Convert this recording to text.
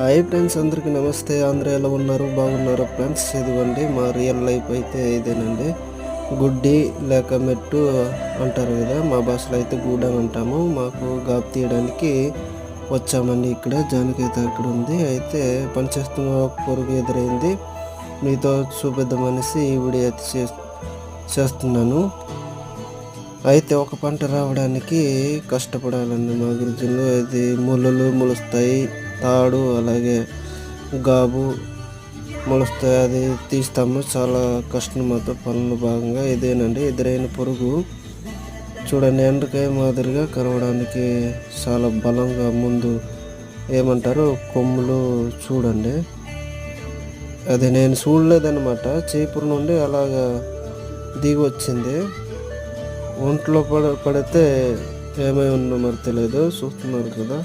Hi friends అందరికీ నమస్తే. ఆంధ్ర ఎలా ఉన్నారు? బాగున్నారు ఫ్రెండ్స్? ఇదిగోండి మా రియల్ లైఫ్ అయితే ఇదేనండి. గుడ్డి లేక మెట్టు అంటారు కదా మా భాషలో అయితే గూడ అని అంటాము. మాకు గాపు తీయడానికి వచ్చామండి ఇక్కడ. జానకైతే అక్కడ ఉంది. అయితే పనిచేస్తున్న ఒక పొరుగు ఎదురైంది. మీతో చూపిద్దామనేసి ఈ వీడియో అయితే చే- చేస్తున్నాను. అయితే ఒక పంట రావడానికి కష్టపడాలండి మా గిరిజనులు. అది ముళ్ళలు మొలుస్తాయి. తాడు అలాగే గాబు మొలుస్తాయి అది తీస్తాము. చాలా కష్టం పనుల పనులు భాగంగా ఇదేనండి. ఎదురైన పురుగు చూడండి ఎండకాయ మాదిరిగా కరవడానికి చాలా బలంగా ముందు ఏమంటారు? కొమ్ములు చూడండి. అది నేను చూడలేదన్నమాట. చీపురు నుండి అలాగా దిగి వచ్చింది. ఒంట్లో పడ పడితే ఏమై ఉందో మరి తెలియదు. చూస్తున్నారు కదా.